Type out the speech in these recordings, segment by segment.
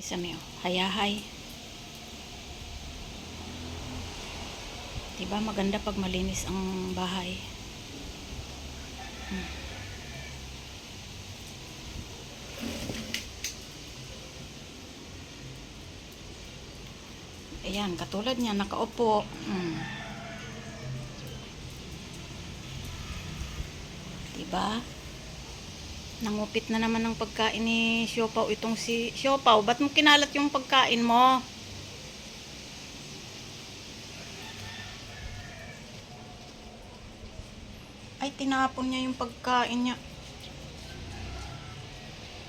Isa mo, hayahay. Diba maganda pag malinis ang bahay. Hmm. Ayan, katulad niya, nakaupo. Hmm. Diba? Nangupit na naman ng pagkain ni Siopaw itong si Siopaw. Ba't mo kinalat yung pagkain mo? Ay, tinapon niya yung pagkain niya.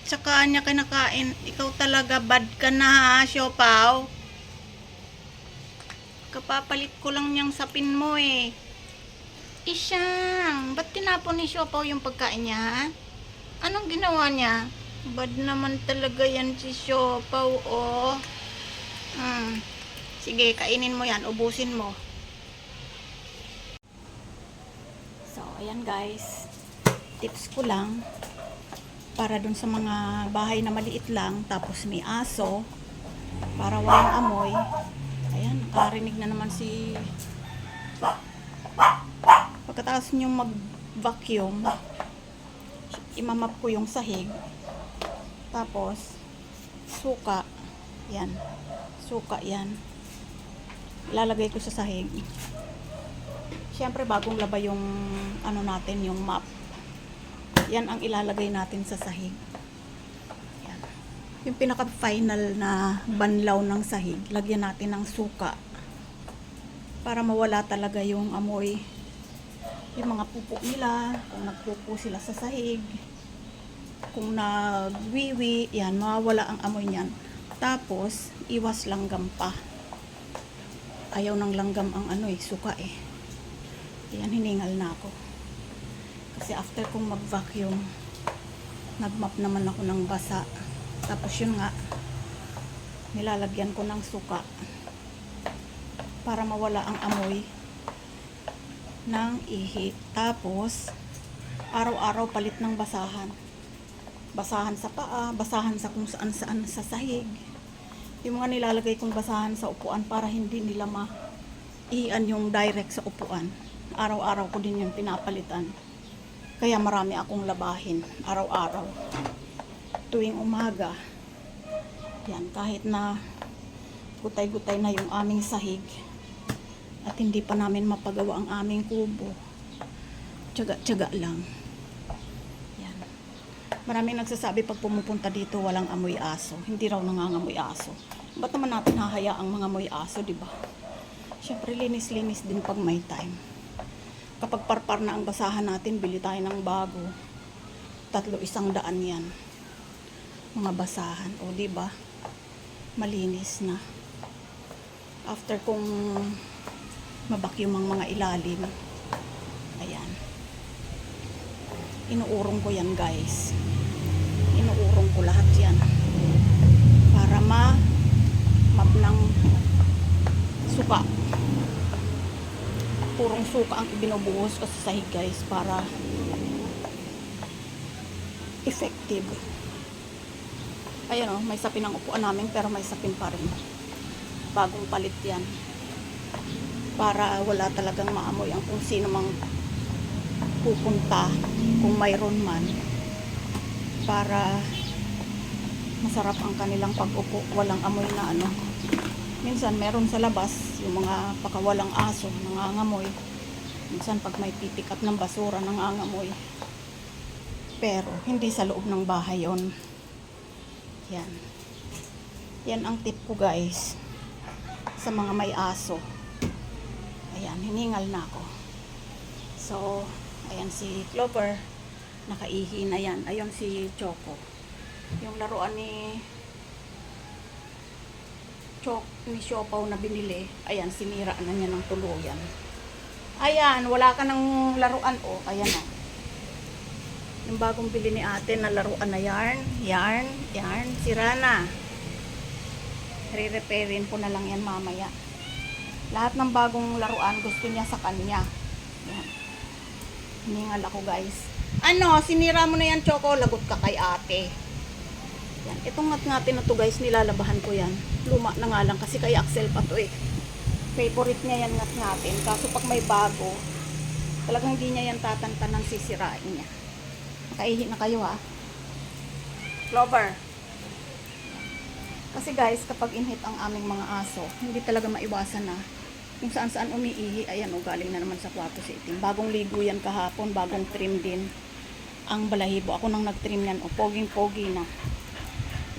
Tsaka niya kinakain. Ikaw talaga bad ka na ha, Siopaw. Kapapalit ko lang niyang sapin mo eh. Isyang, ba't tinapon ni Siopaw yung pagkain niya ha? Anong ginawa niya? Bad naman talaga yan si Siopaw, oh. Hmm. Sige, kainin mo yan. Ubusin mo. So, ayan guys. Tips ko lang. Para dun sa mga bahay na maliit lang. Tapos may aso. Para walang amoy. Ayan, nakarinig na naman si... Pagkatapos nyo mag-vacuum, imamap ko yung sahig. Tapos, suka. Yan. Suka yan. Ilalagay ko sa sahig. Siyempre, bagong laba yung ano natin, yung map. Yan ang ilalagay natin sa sahig. Yan. Yung pinaka-final na banlaw ng sahig, lagyan natin ng suka. Para mawala talaga yung amoy. Yung mga pupo nila, kung nagpupo sila sa sahig, kung nagwiwi, yan, mawawala ang amoy niyan. Tapos, iwas langgam pa. Ayaw ng langgam ang ano eh, suka eh. Yan, hiningal na ako. Kasi after kong mag-vacuum, nagmap naman ako ng basa. Tapos yun nga, nilalagyan ko ng suka para mawala ang amoy ng ihi. Tapos, araw-araw palit ng basahan. Basahan sa paa, basahan sa kung saan saan sa sahig. Yung mga nilalagay kong basahan sa upuan para hindi nila ma ian yung direct sa upuan. Araw-araw ko din yung pinapalitan. Kaya marami akong labahin araw-araw. Tuwing umaga. Yan, kahit na gutay-gutay na yung aming sahig at hindi pa namin mapagawa ang aming kubo. Tiyaga-tiyaga lang. Yan. Maraming nagsasabi pag pumupunta dito walang amoy aso. Hindi raw nangangamoy aso. Ba't naman natin hahayaang mga amoy aso, di ba? Siyempre, linis-linis din pag may time. Kapag parpar na ang basahan natin, bili tayo ng bago. Tatlo isang daan yan. Mga basahan. O, di ba? Malinis na. After kung mabakyum ang mga ilalim. Ayan. Inuurong ko yan, guys. Inuurong ko lahat yan. Para ma map suka. Purong suka ang ibinubuhos ko sa sahig, guys, para effective. Ayan o, may sapin ang upuan namin, pero may sapin pa rin. Bagong palit yan para wala talagang maamoy ang kung sino mang pupunta kung mayroon man para masarap ang kanilang pag-upo. Walang amoy na ano. Minsan meron sa labas yung mga pakawalang aso nangangamoy. Minsan pag may pipick up ng basura nangangamoy. Pero hindi sa loob ng bahay yon yan. Yan ang tip ko guys sa mga may aso Ayan, hiningal na ako. So, ayan si Clover. Nakaihi na yan. Ayun si Choco. Yung laruan ni Chok ni Siopaw na binili. Ayan, sinira na niya ng tuluyan. Ayan, wala ka ng laruan. O, oh, ayan o. Yung bagong bili ni ate na laruan na yarn. Yarn, yarn. Sira na. Re-repairin ko na lang yan mamaya. Lahat ng bagong laruan gusto niya sa kanya. Yan. Hiningal ako guys. Ano, sinira mo na yan Choco, lagot ka kay ate. Yan. Itong ngat-ngatin na to guys, nilalabahan ko yan. Luma na nga lang kasi kay Axel pa to eh. Favorite niya yan ngat-ngatin. Kaso pag may bago, talagang hindi niya yan tatantanan sisirain niya. Nakaihi na kayo ha. Clover. Kasi guys, kapag inhit ang aming mga aso, hindi talaga maiwasan na kung saan saan umiihi, ayan o, galing na naman sa kwarto si itim. Bagong ligo yan kahapon, bagong trim din ang balahibo. Ako nang nag-trim yan, o, poging-pogi na.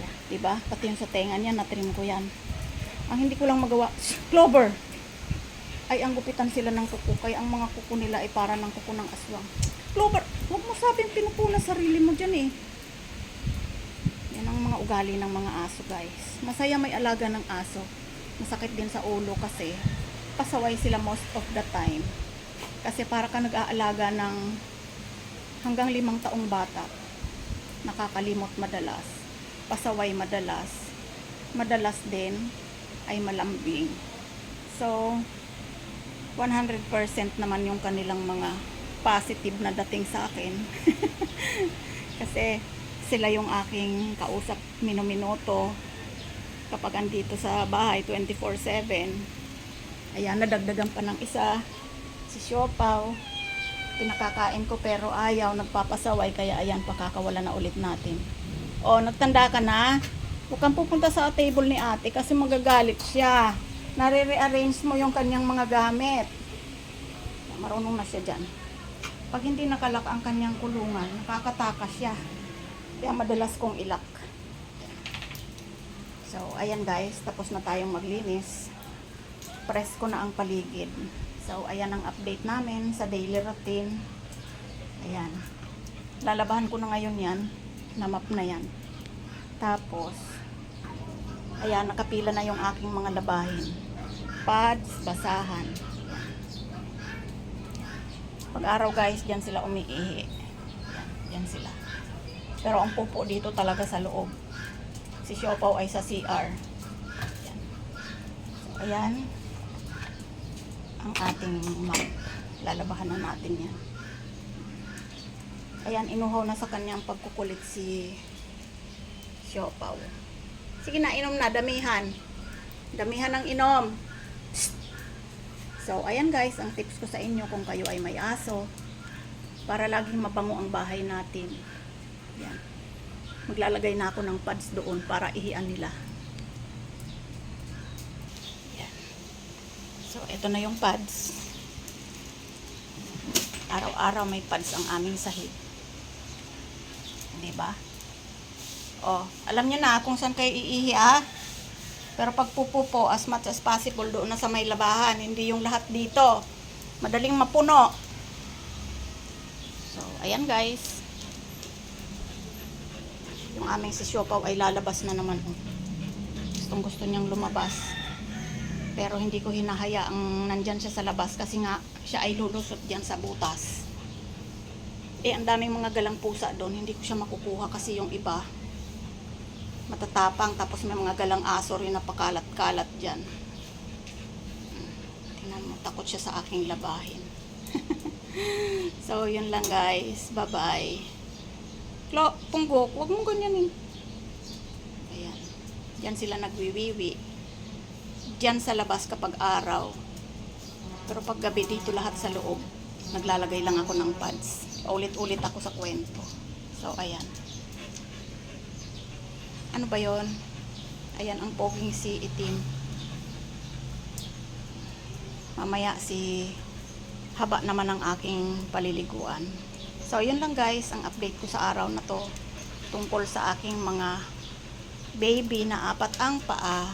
Yeah, diba? Pati yung sa tenga niya, na-trim ko yan. Ang hindi ko lang magawa, Clover! Ay, ang gupitan sila ng kuko, kaya ang mga kuko nila ay para ng kuko ng aswang. Clover, huwag mo sabing pinupuna sarili mo dyan eh. Yan ang mga ugali ng mga aso guys. Masaya may alaga ng aso. Masakit din sa ulo kasi pasaway sila most of the time. Kasi para ka nag-aalaga ng hanggang limang taong bata. Nakakalimot madalas. Pasaway madalas. Madalas din ay malambing. So, 100% naman yung kanilang mga positive na dating sa akin. Kasi sila yung aking kausap minuminuto kapag andito sa bahay 24-7. Ayan, nadagdagan pa ng isa. Si Siopaw. Pinakakain ko pero ayaw, nagpapasaway. Kaya ayan, pakakawala na ulit natin. O, nagtanda ka na. Huwag kang pupunta sa table ni ate kasi magagalit siya. Nare-rearrange mo yung kanyang mga gamit. Marunong na siya dyan. Pag hindi nakalak ang kanyang kulungan, nakakatakas siya. Kaya madalas kong ilak. So, ayan guys, tapos na tayong maglinis. Press ko na ang paligid. So, ayan ang update namin sa daily routine. Ayan. Lalabahan ko na ngayon yan. Na-map na yan. Tapos, ayan, nakapila na yung aking mga labahin. Pads, basahan. Pag araw guys, dyan sila umiihi. Yan, yan sila. Pero ang pupo dito talaga sa loob. Si Siopaw ay sa CR. Yan. So, ayan. Ang ating map. Lalabahan na natin yan. Ayan, inuhaw na sa kanyang pagkukulit si Siopaw. Sige na, inom na. Damihan. Damihan ng inom. So, ayan guys, ang tips ko sa inyo kung kayo ay may aso para laging mabango ang bahay natin. Yan. Maglalagay na ako ng pads doon para ihian nila. So, ito na yung pads. Araw-araw may pads ang aming sahig. Di ba? Oh, alam niyo na kung saan kayo iihi ah. Pero pag pupo po, as much as possible, doon na sa may labahan. Hindi yung lahat dito. Madaling mapuno. So, ayan guys. Yung aming si Siopaw ay lalabas na naman. oh. Gustong gusto niyang lumabas. Pero hindi ko hinahaya ang nandyan siya sa labas kasi nga siya ay lulusot dyan sa butas. Eh, ang daming mga galang pusa doon. Hindi ko siya makukuha kasi yung iba matatapang tapos may mga galang aso rin na pakalat-kalat dyan Hmm. tingnan mo takot siya sa aking labahin so yun lang guys bye bye Klo, punggok huwag mong ganyanin ayan dyan sila nagwiwiwi dyan sa labas kapag araw pero pag gabi dito lahat sa loob naglalagay lang ako ng pads ulit-ulit ako sa kwento so ayan ano ba yon? Ayan ang poging si itim. Mamaya si haba naman ang aking paliliguan. So, yun lang guys, ang update ko sa araw na to tungkol sa aking mga baby na apat ang paa.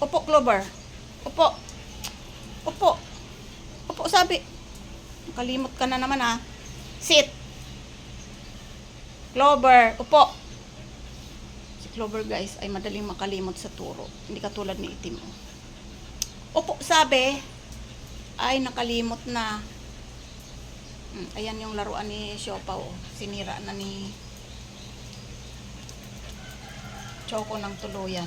Upo, Clover. Upo. Upo. Upo, sabi. Kalimot ka na naman ah. Sit. Clover, upo. Clover guys ay madaling makalimot sa turo. Hindi katulad ni itim. oh. Opo, sabi ay nakalimot na. Hmm, ayan yung laruan ni Siopaw. oh. Sinira na ni Choco ng tuluyan.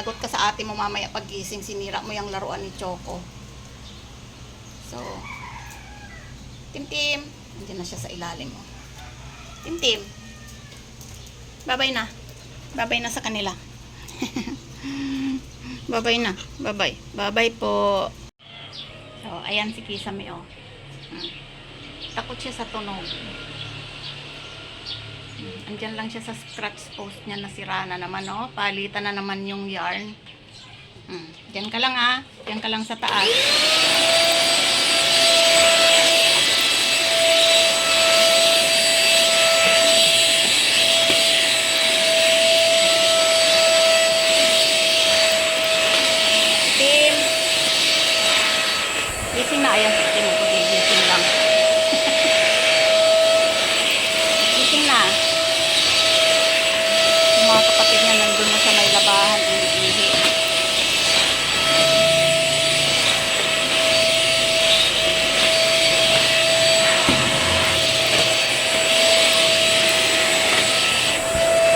Lagot ka sa ate mo mamaya pagising, sinira mo yung laruan ni Choco. So, Tim Tim, Nandiyan na siya sa ilalim mo. Tim-tim. Babay na. Babay na sa kanila. Babay na. Babay. Babay po. So, ayan si Kisame, oh. Hmm. Takot siya sa tunog. Andyan lang siya sa scratch post niya nasira na naman, oh. Palitan na naman yung yarn. Hmm. Diyan ka lang, ah. Diyan ka lang sa taas. Tim. Gising na. Ayan si Tim. Okay, gising lang. gising na. Yung mga kapatid niya nandun na sa may labahan. Iniihi.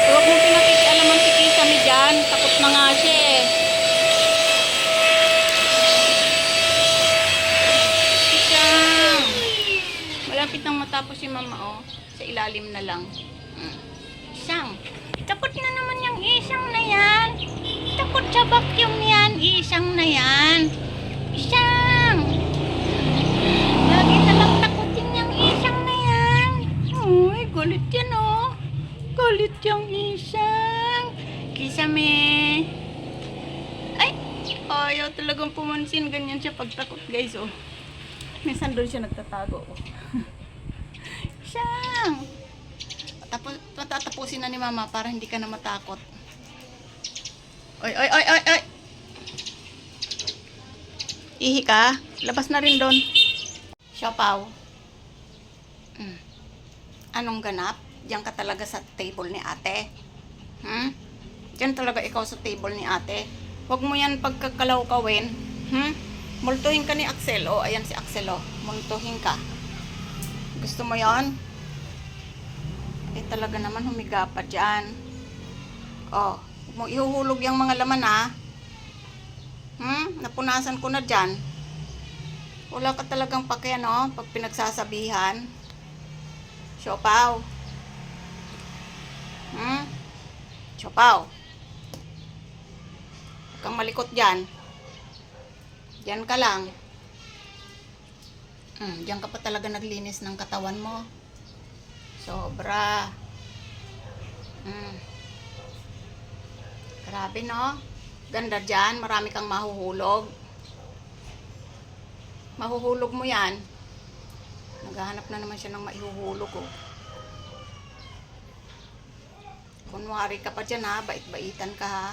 Huwag mong pinakikialaman si Kisame dyan. Takot na nga siya eh. Isang. Malapit nang matapos si mama, oh. Sa ilalim na lang. Mm. Isang. Takot na naman yung isang na yan. Takot sa vacuum yan. Isang na yan. Isang. Lagi na lang takutin yung isang na yan. Uy, galit yan, oh. Galit yung isang. Kisame. Ay, ayaw talagang pumansin. Ganyan siya pagtakot, guys, oh. Minsan doon siya nagtatago. Oh. Siyang! Tapos, patatapusin na ni mama para hindi ka na matakot. Oy, oy, oy, oy, oy! Ihi ka? Labas na rin doon. Siopaw. Mm. Anong ganap? Diyan ka talaga sa table ni ate. Hmm? Diyan talaga ikaw sa table ni ate. Huwag mo yan pagkakalaw-kawin. Hmm? Multuhin ka ni Axel. O, ayan si Axel, o. Multuhin ka. Gusto mo yon? Eh, talaga naman humiga pa dyan. O, huwag mo ihuhulog yung mga laman, ha? Hmm? Napunasan ko na dyan. Wala ka talagang pake, no? Pag pinagsasabihan. Siopaw. Hmm? Siopaw. Huwag kang malikot dyan. Diyan ka lang. Hmm, diyan ka pa talaga naglinis ng katawan mo. Sobra. Hmm. Grabe, no? Ganda dyan. Marami kang mahuhulog. Mahuhulog mo yan. Naghahanap na naman siya ng maihuhulog, oh. Kunwari ka pa dyan, ha? Bait-baitan ka, ha?